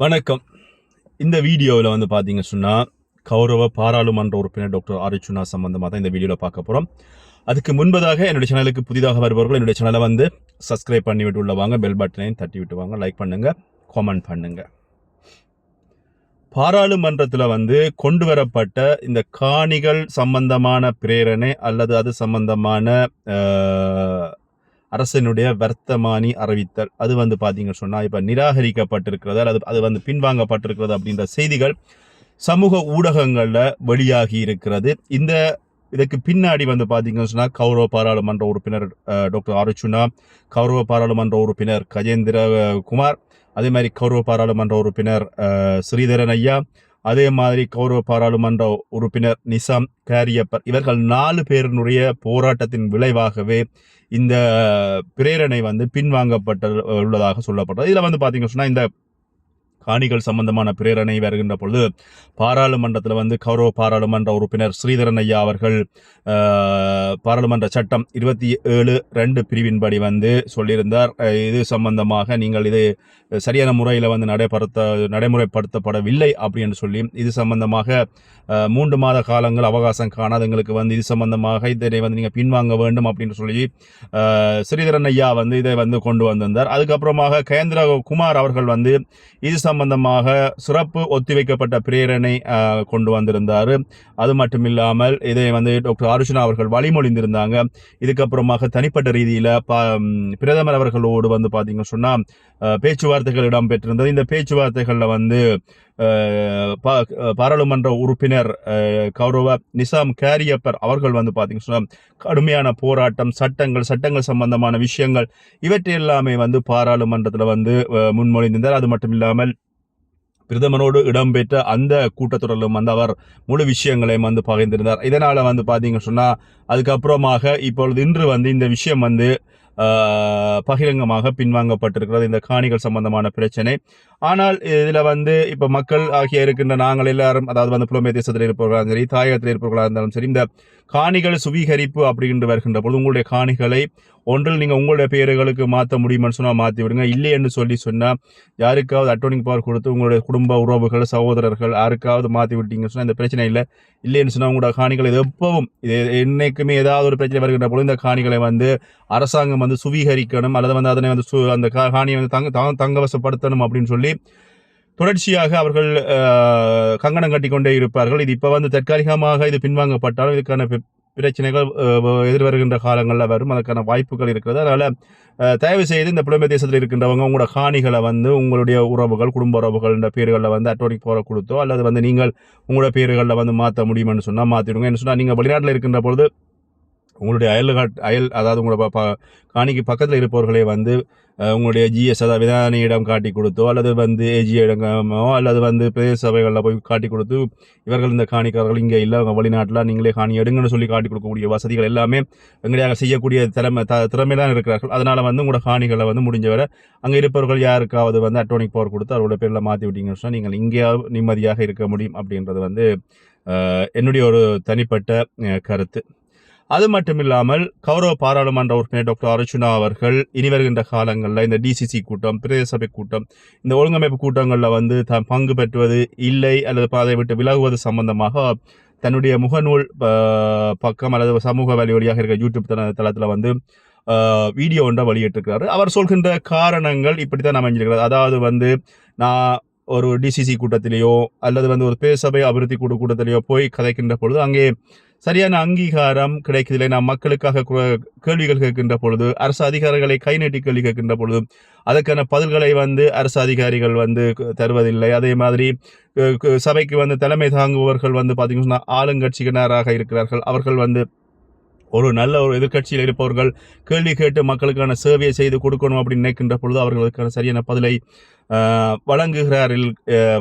வணக்கம். இந்த வீடியோவில் வந்து பார்த்தீங்க சொன்னால் கௌரவ பாராளுமன்ற உறுப்பினர் டாக்டர் ஆரிச்சுனா சம்பந்தமாக தான் இந்த வீடியோவில் பார்க்க போகிறோம் அதுக்கு முன்பதாக என்னுடைய சேனலுக்கு புதிதாக வருபவர்கள் என்னுடைய சேனலை வந்து சப்ஸ்கிரைப் பண்ணி விட்டு உள்ள வாங்க பெல் பட்டனையும் தட்டி விட்டு வாங்க லைக் பண்ணுங்கள் காமெண்ட் பண்ணுங்கள் பாராளுமன்றத்தில் வந்து கொண்டு வரப்பட்ட இந்த காணிகள் சம்பந்தமான பிரேரணை அல்லது அது சம்பந்தமான அரசினுடைய வர்த்தமானி அறிவித்தல். அது வந்து பார்த்தீங்க சொன்னால் இப்போ நிராகரிக்கப்பட்டிருக்கிறது அல்லது அது வந்து பின்வாங்கப்பட்டிருக்கிறது அப்படின்ற செய்திகள் சமூக ஊடகங்களில் வெளியாகி இருக்கிறது. இந்த இதுக்கு பின்னாடி வந்து பார்த்தீங்கன்னு சொன்னால் கௌரவ பாராளுமன்ற உறுப்பினர் டாக்டர் ஆருச்சுனா கௌரவ பாராளுமன்ற உறுப்பினர் கஜேந்திர குமார் அதே மாதிரி கௌரவ பாராளுமன்ற உறுப்பினர் ஸ்ரீதரன் ஐயா அதே மாதிரி கௌரவ பாராளுமன்ற உறுப்பினர் நிசாம் கேரியப்பர். இவர்கள் நாலு பேரினுடைய போராட்டத்தின் விளைவாகவே இந்த பிரேரணை வந்து பின்வாங்கப்பட்ட உள்ளதாக சொல்லப்பட்டது. இதில் வந்து பார்த்தீங்க சொன்னால் இந்த காணிகள் சம்பந்தமான பிரேரணை வருகின்ற பொழுது பாராளுமன்றத்தில் வந்து கௌரவ பாராளுமன்ற உறுப்பினர் ஸ்ரீதரன் ஐயா அவர்கள் பாராளுமன்ற சட்டம் இருபத்தி ஏழு ரெண்டு பிரிவின்படி வந்து சொல்லியிருந்தார். இது சம்பந்தமாக நீங்கள் இது சரியான முறையில் வந்து நடைபெறுத்த நடைமுறைப்படுத்தப்படவில்லை அப்படின்னு சொல்லி இது சம்பந்தமாக மூன்று மாத காலங்கள் அவகாசம் காணாதவங்களுக்கு வந்து இது சம்பந்தமாக இதனை வந்து நீங்கள் பின்வாங்க வேண்டும் அப்படின்னு சொல்லி ஸ்ரீதரன் ஐயா வந்து இதை வந்து கொண்டு வந்திருந்தார். அதுக்கப்புறமாக கேந்திர குமார் அவர்கள் வந்து இது சம்பந்தமாக சிறப்பு ஒத்திவைக்கப்பட்ட பிரேரணை கொண்டு வந்திருந்தார். அது மட்டும் இல்லாமல் இதை வந்து டாக்டர் அர்ஜுனா அவர்கள் வழிமொழிந்திருந்தாங்க. இதுக்கப்புறமாக தனிப்பட்ட ரீதியில் பிரதமர் அவர்களோடு வந்து பார்த்தீங்கன்னு சொன்னால் பேச்சுவார்த்தைகள் இடம்பெற்றிருந்தது. இந்த பேச்சுவார்த்தைகளில் வந்து பா- பாராளுமன்ற உறுப்பினர் கௌரவ நிசாம் கேரியப்பர் அவர்கள் வந்து பார்த்தீங்கன்னு சொன்னால் கடுமையான போராட்டம் சட்டங்கள் சட்டங்கள் சம்பந்தமான விஷயங்கள் இவற்றை எல்லாமே வந்து பாராளுமன்றத்தில் வந்து முன்மொழிந்திருந்தார். அது மட்டும் இல்லாமல் பிரதமரோடு இடம்பெற்ற அந்த கூட்டத்தொடரிலும் வந்து அவர் முழு விஷயங்களையும் வந்து பகிர்ந்திருந்தார். இதனால் வந்து பார்த்தீங்க சொன்னால் அதுக்கப்புறமாக இப்பொழுது இன்று வந்து இந்த விஷயம் வந்து பகிரங்கமாக பின்வாங்கப்பட்டிருக்கிறது இந்த காணிகள் சம்பந்தமான பிரச்சனை. ஆனால் இதில் வந்து இப்போ மக்கள் ஆகிய இருக்கின்ற நாங்கள் எல்லாரும் அதாவது வந்து புலம்பெயர் தேசத்தில் இருப்பவர்களாக சரி தாயகத்தில் இருப்பவர்களாக இருந்தாலும் சரி இந்த காணிகள் சுவீகரிப்பு அப்படின்று வருகின்ற பொழுது உங்களுடைய காணிகளை ஒன்றில் நீங்கள் உங்களுடைய பெயர்களுக்கு மாற்ற முடியுமென்னு சொன்னால் மாற்றி விடுங்க. இல்லை என்று சொல்லி சொன்னால் யாருக்காவது அட்டோனிங் பவர் கொடுத்து உங்களுடைய குடும்ப உறவுகள் சகோதரர்கள் யாருக்காவது மாற்றி விட்டீங்கன்னு சொன்னால் இந்த பிரச்சனை இல்லை. இல்லைன்னு சொன்னால் உங்களோட காணிகள் எப்பவும் இது என்றைக்குமே ஏதாவது ஒரு பிரச்சனை வருகின்ற பொழுது இந்த காணிகளை வந்து அரசாங்கம் வந்து சுவீகரிக்கணும் அல்லது வந்து அதனை வந்து சு- அந்த கா- காணியை வந்து தங்க தங்க- தங்கவசப்படுத்தணும் அப்படின்னு சொல்லி தொடர்ச்சியாக அவர்கள் கங்கணம் கங்கணம் கட்டிக்கொண்டே இருப்பார்கள். இது இப்போ வந்து தற்காலிகமாக இது பின்வாங்கப்பட்டாலும் இதுக்கான பிரச்சனைகள் எதிர் எதிர்வருகின்ற காலங்களில் வரும். அதற்கான வாய்ப்புகள் இருக்கிறது. அதனால் தயவு செய்து இந்த புலமை தேசத்தில் இருக்கின்றவங்க உங்களோட காணிகளை வந்து உங்களுடைய உறவுகள் குடும்ப உறவுகள் என்ற பேர்களில் வந்து அட்டோனிக் போற கொடுத்தோ அல்லது வந்து நீங்கள் உங்களோட பேர்களில் வந்து மாற்ற முடியுமென்னு சொன்னால் மாற்றிடுங்க என்ன சொன்னால் நீங்கள் வெளிநாட்டில் இருக்கின்ற பொழுது உங்களுடைய அயல் அயல் அதாவது உங்களோட ப- காணிக்கு பக்கத்தில் இருப்பவர்களே வந்து உங்களுடைய ஜிஎஸ் அதாவது விதானியிடம் காட்டி கொடுத்தோ அல்லது வந்து ஏஜியிடமோ அல்லது வந்து பிரதேச சபைகளில் போய் காட்டி கொடுத்து இவர்கள் இந்த காணிக்காரர்கள் இங்கே இல்லை அவங்க வெளிநாட்டில் நீங்களே காணி எடுங்கன்னு சொல்லி காட்டி கொடுக்கக்கூடிய வசதிகள் எல்லாமே எங்களுடைய செய்யக்கூடிய திறமை த திறமையிலாம் இருக்கிறார்கள். அதனால் வந்து உங்களோட காணிகளை வந்து முடிஞ்சவரை அங்கே இருப்பவர்கள் யாருக்காவது வந்து அட்டோனிக் பவர் கொடுத்து அவரோட பேரில் மாற்றி விட்டீங்கன்னு சொன்னால் நீங்கள் இங்கேயாவது நிம்மதியாக இருக்க முடியும் அப்படின்றது வந்து என்னுடைய ஒரு தனிப்பட்ட கருத்து. அது மட்டும் இல்லாமல் கௌரவ பாராளுமன்ற உறுப்பினர் டாக்டர் அர்ச்சுனா அவர்கள் இனி வருகின்ற காலங்களில் இந்த டிசிசி கூட்டம் பிரதேச சபை கூட்டம் இந்த ஒழுங்கமைப்பு கூட்டங்களில் வந்து த பங்கு பெற்றுவது இல்லை அல்லது அதை விட்டு விலகுவது சம்பந்தமாக தன்னுடைய முகநூல் பக்கம் அல்லது சமூக வழி வழியாக இருக்க யூடியூப் தளத்தில் வந்து வீடியோ ஒன்றை வெளியிட்டிருக்கிறாரு. அவர் சொல்கின்ற காரணங்கள் இப்படி தான் அமைஞ்சிருக்கிறது. அதாவது வந்து நான் ஒரு டிசிசி கூட்டத்திலேயோ அல்லது வந்து ஒரு பேசபை அபிவிருத்தி கூட்ட கூட்டத்திலேயோ போய் கதைக்கின்ற பொழுது அங்கே சரியான அங்கீகாரம் கிடைக்கவில்லை நாம் மக்களுக்காக கேள்விகள் கேட்கின்ற பொழுது அரசு அதிகாரிகளை கை நீட்டி கேள்வி கேட்கின்ற பொழுது அதற்கான பதில்களை வந்து அரசு அதிகாரிகள் வந்து தருவதில்லை. அதே மாதிரி சபைக்கு வந்து தலைமை தாங்குபவர்கள் வந்து பார்த்தீங்கன்னா ஆளுங்கட்சியினராக இருக்கிறார்கள். அவர்கள் வந்து ஒரு நல்ல ஒரு எதிர்க்கட்சியில் இருப்பவர்கள் கேள்வி கேட்டு மக்களுக்கான சேவையை செய்து கொடுக்கணும் அப்படின்னு நினைக்கின்ற பொழுது அவர்களுக்கான சரியான பதிலை வழங்குகிறாரில்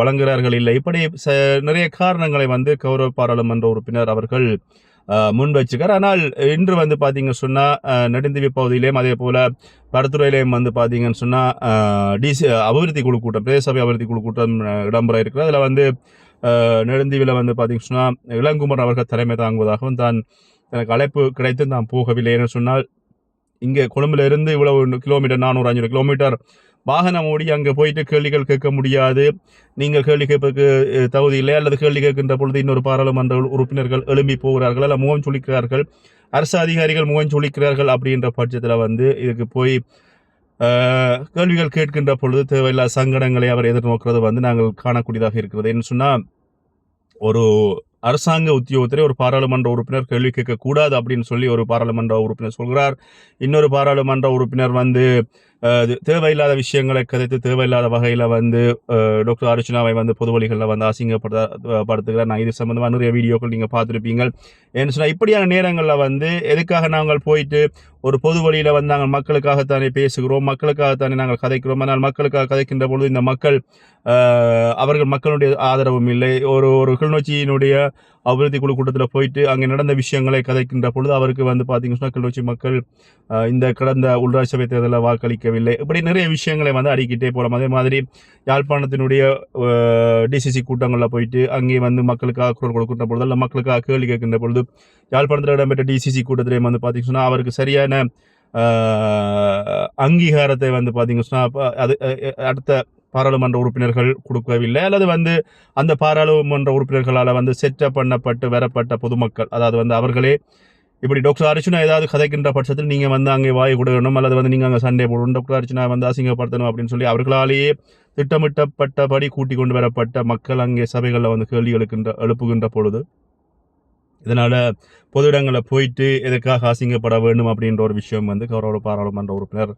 வழங்குகிறார்கள் வழங்குகிறார்கள் இல்லை. இப்படி ச நிறைய காரணங்களை வந்து கௌரவ பாராளுமன்ற உறுப்பினர் அவர்கள் முன் வச்சுக்கார். ஆனால் இன்று வந்து பார்த்தீங்க சொன்னால் நெடுந்தீவி பகுதியிலேயும் அதே போல் படத்துறையிலையும் வந்து பார்த்தீங்கன்னு சொன்னால் டிசி அபிவிருத்தி குழு கூட்டம் பிரதேச சபை அபிவிருத்தி குழு கூட்டம் இடம்பெற இருக்கிறது. அதில் வந்து நெடுந்தீவில் வந்து பார்த்தீங்கன்னு சொன்னால் இளங்குமர் அவர்கள் தலைமை தாங்குவதாகவும் தான் எனக்கு அழைப்பு கிடைத்து நான் போகவில்லை என்று சொன்னால் இங்கே கொழும்புலேருந்து இவ்வளவு கிலோமீட்டர் நானூறு அஞ்சூறு கிலோமீட்டர் வாகனம் ஓடி அங்கே போயிட்டு கேள்விகள் கேட்க முடியாது. நீங்கள் கேள்வி கேட்பதற்கு தகுதி இல்லை. அல்லது கேள்வி கேட்கின்ற பொழுது இன்னொரு பாராளுமன்ற உறுப்பினர்கள் எழும்பி போகிறார்கள். அல்ல முகம் சுழிக்கிறார்கள் அரசு அதிகாரிகள் முகம் சுழிக்கிறார்கள் அப்படின்ற பட்சத்தில் வந்து இதுக்கு போய் கேள்விகள் கேட்கின்ற பொழுது தேவையில்லாத சங்கடங்களை அவர் எதிர்நோக்கிறது வந்து நாங்கள் காணக்கூடியதாக இருக்கிறது. என்று சொன்னால் ஒரு அரசாங்க உத்தியோகத்திலே ஒரு பாராளுமன்ற உறுப்பினர் கேள்வி கேட்கக்கூடாது அப்படின்னு சொல்லி ஒரு பாராளுமன்ற உறுப்பினர் சொல்கிறார். இன்னொரு பாராளுமன்ற உறுப்பினர் வந்து தேவையில்லாத விஷயங்களை கதைத்து தேவையில்லாத வகையில் வந்து டாக்டர் அர்ச்சனாவை வந்து பொது வழிகளில் வந்து அசிங்கப்படுத்த படுத்துகிறார் நான் இது சம்மந்தமாக நிறைய வீடியோக்கள் நீங்கள் பார்த்துருப்பீங்க. ஏன்னு சொன்னால் இப்படியான நேரங்களில் வந்து எதுக்காக நாங்கள் போயிட்டு ஒரு பொது வழியில் வந்து நாங்கள் மக்களுக்காகத்தானே பேசுகிறோம் மக்களுக்காகத்தானே நாங்கள் கதைக்கிறோம் ஆனால் மக்களுக்காக கதைக்கின்ற பொழுது இந்த மக்கள் அவர்கள் மக்களுடைய ஆதரவும் இல்லை. ஒரு ஒரு கிளிநொச்சியினுடைய அபிவிருத்தி குழு கூட்டத்தில் போயிட்டு அங்கே நடந்த விஷயங்களை கதைக்கின்ற பொழுது அவருக்கு வந்து பார்த்தீங்கன்னா கிளர்ச்சி மக்கள் இந்த கடந்த உள்ளாட்சி சபை தேர்தலில் வாக்களிக்கவில்லை. இப்படி நிறைய விஷயங்களை வந்து அடிக்கிட்டே போகலாம் அதே மாதிரி யாழ்ப்பாணத்தினுடைய டிசிசி கூட்டங்களில் போயிட்டு அங்கே வந்து மக்களுக்காக குரல் கொடுக்கின்ற பொழுது அல்ல மக்களுக்காக கேள்வி கேட்கின்ற பொழுது யாழ்ப்பாணத்தில் இடம்பெற்ற டிசிசி கூட்டத்திலே வந்து பார்த்தீங்கன்னா அவருக்கு சரியான அங்கீகாரத்தை வந்து பார்த்தீங்கன்னா அது அடுத்த பாராளுமன்ற உறுப்பினர்கள் கொடுக்கவில்லை அல்லது வந்து அந்த பாராளுமன்ற உறுப்பினர்களால் வந்து செட்டப் பண்ணப்பட்டு வரப்பட்ட பொதுமக்கள் அதாவது வந்து அவர்களே இப்படி டாக்டர் அர்ச்சனா ஏதாவது கதைக்கின்ற பட்சத்தில் நீங்கள் வந்து அங்கே வாய் கொடுக்கணும் அல்லது வந்து நீங்கள் அங்கே சண்டே போடணும் டாக்டர் அர்ச்சனா வந்து அசிங்கப்படுத்தணும் அப்படின்னு சொல்லி அவர்களாலேயே திட்டமிட்டப்பட்டபடி கூட்டி கொண்டு வரப்பட்ட மக்கள் அங்கே சபைகளில் வந்து கேள்வி எழுக்கின்ற எழுப்புகின்ற பொழுது இதனால் பொது இடங்களில் போயிட்டு எதுக்காக அசிங்கப்பட வேண்டும் அப்படின்ற ஒரு விஷயம் வந்து கௌரவ பாராளுமன்ற உறுப்பினர்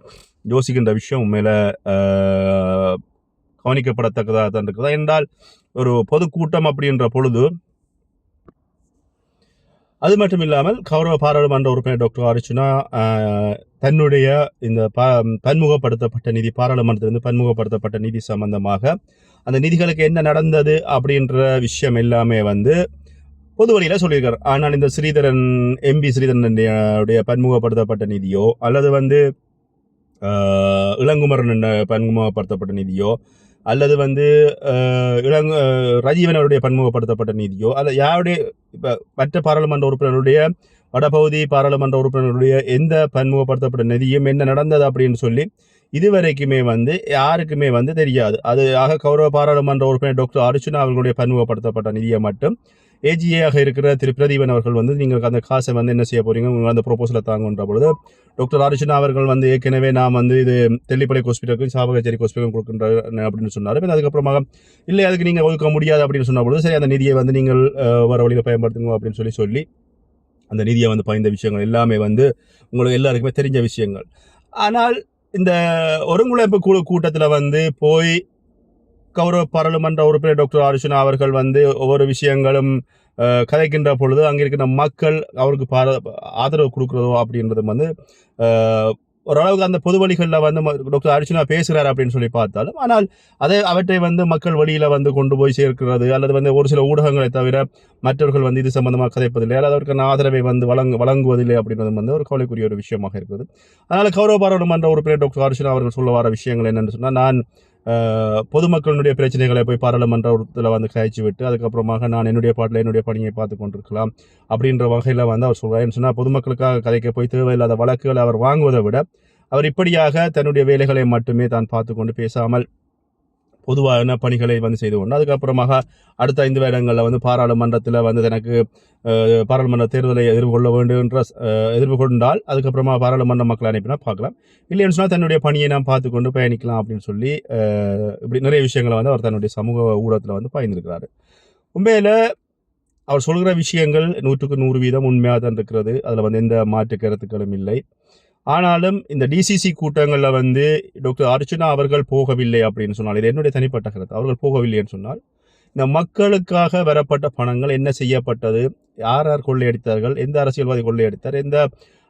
யோசிக்கின்ற விஷயம் உண்மையில் கவனிக்கப்படத்தக்கதாக தான் இருக்கிறதா என்றால் ஒரு பொதுக்கூட்டம் அப்படின்ற பொழுது அது மட்டும் இல்லாமல் கௌரவ பாராளுமன்ற உறுப்பினர் டாக்டர் அர்ச்சுனா தன்னுடைய இந்த ப பன்முகப்படுத்தப்பட்ட நிதி பாராளுமன்றத்திலிருந்து பன்முகப்படுத்தப்பட்ட நிதி சம்பந்தமாக அந்த நிதிகளுக்கு என்ன நடந்தது அப்படின்ற விஷயம் எல்லாமே வந்து பொது வழியில் சொல்லியிருக்கார். ஆனால் இந்த ஸ்ரீதரன் எம்பி ஸ்ரீதரன் உடைய பன்முகப்படுத்தப்பட்ட நிதியோ அல்லது வந்து இளங்குமரன் பன்முகப்படுத்தப்பட்ட நிதியோ அல்லது வந்து இளங்க ரஜீவன் அவருடைய பன்முகப்படுத்தப்பட்ட நிதியோ அல்ல யாருடைய இப்போ மற்ற பாராளுமன்ற உறுப்பினருடைய வடபகுதி பாராளுமன்ற உறுப்பினருடைய எந்த பன்முகப்படுத்தப்பட்ட நிதியும் என்ன நடந்தது அப்படின்னு சொல்லி இதுவரைக்குமே வந்து யாருக்குமே வந்து தெரியாது. அது ஆக கௌரவ பாராளுமன்ற உறுப்பினர் டாக்டர் அர்ச்சுனா அவர்களுடைய பன்முகப்படுத்தப்பட்ட நிதியை மட்டும் ஏஜிஏயாக இருக்கிற திரு பிரதீபன் அவர்கள் வந்து நீங்கள் அந்த காசை வந்து என்ன செய்ய போகிறீங்க உங்கள் அந்த ப்ரோபோசலை தாங்கன்ற பொழுது டாக்டர் அர்ஜுனா அவர்கள் வந்து ஏற்கனவே நான் வந்து இது தெல்லிப்பளை ஹாஸ்பிட்டலுக்கும் சாபகச்சேரி ஹாஸ்பிட்டலுக்கும் கொடுக்கின்ற அப்படின்னு சொன்னார். பின் அதுக்கப்புறமாக இல்லை அதுக்கு நீங்கள் ஒதுக்க முடியாது அப்படின்னு சொன்ன பொழுது சரி அந்த நிதியை வந்து நீங்கள் வர வழியில் பயன்படுத்துங்க அப்படின்னு சொல்லி சொல்லி அந்த நிதியை வந்து பயந்த விஷயங்கள் எல்லாமே வந்து உங்களுக்கு எல்லாருக்குமே தெரிஞ்ச விஷயங்கள். ஆனால் இந்த ஒருங்குழைப்பு குழு கூட்டத்தில் வந்து போய் கௌரவ பாராளுமன்ற உறுப்பினர் டாக்டர் அர்ஜுனா அவர்கள் வந்து ஒவ்வொரு விஷயங்களும் கதைக்கின்ற பொழுது அங்கே இருக்கிற மக்கள் அவருக்கு பார ஆதரவு கொடுக்குறதோ அப்படின்றது வந்து ஓரளவுக்கு அந்த பொது வழிகளில் வந்து ம- டாக்டர் அர்ஜுனா பேசுகிறார் அப்படின்னு சொல்லி பார்த்தாலும் ஆனால் அதை அவற்றை வந்து மக்கள் வழியில் வந்து கொண்டு போய் சேர்க்கிறது அல்லது வந்து ஒரு சில ஊடகங்களை தவிர மற்றவர்கள் வந்து இது சம்பந்தமாக கதைப்பதில்லை அல்லது அதற்கான ஆதரவை வந்து வழங்கு வழங்குவதில்லை அப்படின்றது வந்து ஒரு கவலைக்குரிய ஒரு விஷயமாக இருக்குது அதனால் கௌரவ பாராளுமன்ற உறுப்பினர் டாக்டர் அர்ஜுனா அவர்கள் சொல்ல வர விஷயங்கள் என்னென்னு சொன்னால் நான் பொதுமக்களுடைய பிரச்சனைகளை போய் பாராளுமன்றத்தில் வந்து கழிச்சு விட்டு அதுக்கப்புறமாக நான் என்னுடைய பாட்டில் என்னுடைய பணியை பார்த்து கொண்டிருக்கலாம் அப்படின்ற வகையில் வந்து அவர் சொல்கிறார் சொன்னால் பொதுமக்களுக்காக கதைக்க போய் தேவையில்லாத வழக்குகளை அவர் வாங்குவதை விட அவர் இப்படியாக தன்னுடைய வேலைகளை மட்டுமே தான் பார்த்து கொண்டு பேசாமல் பொதுவான பணிகளை வந்து செய்து கொண்டு அதுக்கப்புறமாக அடுத்த ஐந்து வருடங்களில் வந்து பாராளுமன்றத்தில் வந்து தனக்கு பாராளுமன்ற தேர்தலை எதிர்கொள்ள வேண்டும் என்ற எதிர்ப்பு எதிர்கொண்டால் அதுக்கப்புறமா பாராளுமன்ற மக்களை அனுப்பினா பார்க்கலாம். இல்லைன்னு சொன்னால் தன்னுடைய பணியை நாம் பார்த்து கொண்டு பயணிக்கலாம் அப்படின்னு சொல்லி இப்படி நிறைய விஷயங்களை வந்து அவர் தன்னுடைய சமூக ஊடகத்தில் வந்து பயந்துருக்கிறாரு உண்மையில் அவர் சொல்கிற விஷயங்கள் நூற்றுக்கு நூறு வீதம் உண்மையாக தான் இருக்கிறது. அதில் வந்து எந்த மாற்று கருத்துக்களும் இல்லை. ஆனாலும் இந்த டிசிசி கூட்டங்களில் வந்து டாக்டர் அர்ச்சனா அவர்கள் போகவில்லை அப்படின்னு சொன்னால் இது என்னுடைய தனிப்பட்ட கருத்து. அவர்கள் போகவில்லைன்னு சொன்னால் இந்த மக்களுக்காக வரப்பட்ட பணங்கள் என்ன செய்யப்பட்டது? யார் யார் கொள்ளையடித்தார்கள்? எந்த அரசியல்வாதி கொள்ளையடித்தார்? எந்த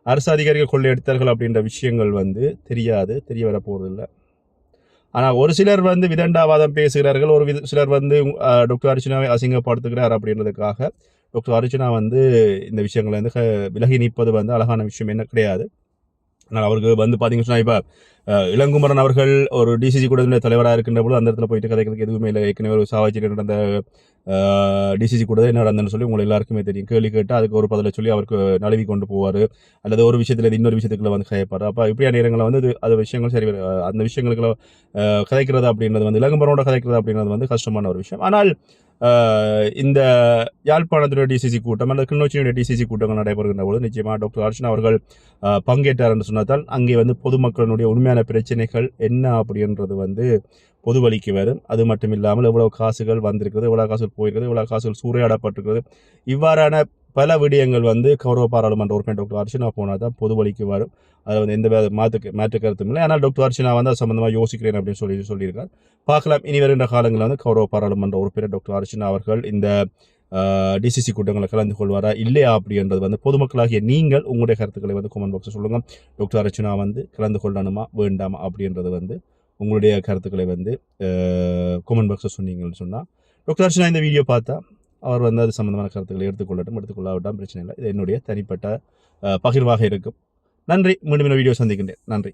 அரசு அதிகாரிகள் கொள்ளையடித்தார்கள் அப்படின்ற விஷயங்கள் வந்து தெரியாது தெரிய வரப்போவதில்லை ஆனால் ஒரு சிலர் வந்து விதண்டாவாதம் பேசுகிறார்கள் ஒரு வித சிலர் வந்து டாக்டர் அர்ச்சனாவை அசிங்கப்படுத்துகிறார் அப்படின்றதுக்காக டாக்டர் அர்ச்சனா வந்து இந்த விஷயங்களை வந்து விலகி நிற்பது வந்து அழகான விஷயம் என்ன கிடையாது. ஆனால் அவருக்கு வந்து பார்த்தீங்கன்னு சொன்னால் இப்போ இளங்குமரன் அவர்கள் ஒரு டிசிசி கூட்டத்தினுடைய தலைவராக இருக்கின்ற பொழுது அந்த இடத்துல போயிட்டு கதைக்கிறதுக்கு எதுவுமே இல்லை. ஏற்கனவே ஒரு சாவாச்சியில் நடந்த டிசிசி கூட என்ன நடந்ததுன்னு சொல்லி உங்களுக்கு எல்லாருக்குமே தெரியும். கேள்வி கேட்டு அதுக்கு ஒரு பதிலை சொல்லி அவருக்கு நழுவி கொண்டு போவார். அல்லது ஒரு விஷயத்தில் இன்னொரு விஷயத்துக்குள்ள வந்து கதைப்பார் அப்போ இப்படியான நேரங்களில் வந்து அது விஷயங்கள் சரி அந்த விஷயங்களுக்குள்ள கதைக்கிறது அப்படின்றது வந்து இளங்குமரனோட கதைக்கிறது அப்படின்றது வந்து கஷ்டமான ஒரு விஷயம். ஆனால் இந்த யாழ்ப்பாணத்தினுடைய டிசிசி கூட்டம் அல்லது கிளிநொச்சியினுடைய டிசிசி கூட்டங்கள் நடைபெறுகின்ற பொழுது நிச்சயமாக டாக்டர் அர்ச்சனா அவர்கள் பங்கேற்றார் என்று சொன்னதால் அங்கே வந்து பொதுமக்களினுடைய உண்மையான பிரச்சனைகள் என்ன அப்படின்றது வந்து பொது வழிக்கு வரும். அது மட்டும் இல்லாமல் எவ்வளோ காசுகள் வந்திருக்கிறது எவ்வளோ காசுகள் போயிருக்கிறது எவ்வளோ காசுகள் சூறையாடப்பட்டிருக்கிறது. இவ்வாறான பல விடயங்கள் வந்து கௌரவ பாராளுமன்ற உறுப்பினர் டாக்டர் அர்ச்சனா போனால் தான் பொது வழிக்கு வரும். அது வந்து எந்த மாற்று மாற்று கருத்தும் இல்லை. ஆனால் டாக்டர் அர்ச்சனா வந்து அது சம்மந்தமாக யோசிக்கிறேன் அப்படின்னு சொல்லி சொல்லியிருக்கார். பார்க்கலாம். இனி வருகின்ற காலங்களில் வந்து கௌரவ பாராளுமன்ற உறுப்பினர் டாக்டர் அர்ச்சனா அவர்கள் இந்த டிசிசி கூட்டங்களை கலந்து கொள்வாரா இல்லையா அப்படின்றது வந்து பொதுமக்களாகிய நீங்கள் உங்களுடைய கருத்துக்களை வந்து கமெண்ட் பாக்ஸில் சொல்லுங்கள் டாக்டர் அர்ச்சனா வந்து கலந்து கொள்ளணுமா வேண்டாமா அப்படின்றது வந்து உங்களுடைய கருத்துக்களை வந்து கமெண்ட் பாக்ஸில் சொன்னீங்கன்னு சொன்னால் டாக்டர் அர்ச்சனா இந்த வீடியோ பார்த்தா அவர் வந்து அது சம்மந்தமான கருத்துக்களை எடுத்துக்கொள்ளட்டும் எடுத்துக்கொள்ளாவிட்டால் பிரச்சனை இல்லை. இது என்னுடைய தனிப்பட்ட பகிர்வாக இருக்கும். நன்றி. மீண்டும் வீடியோ சந்திக்கின்றேன். நன்றி.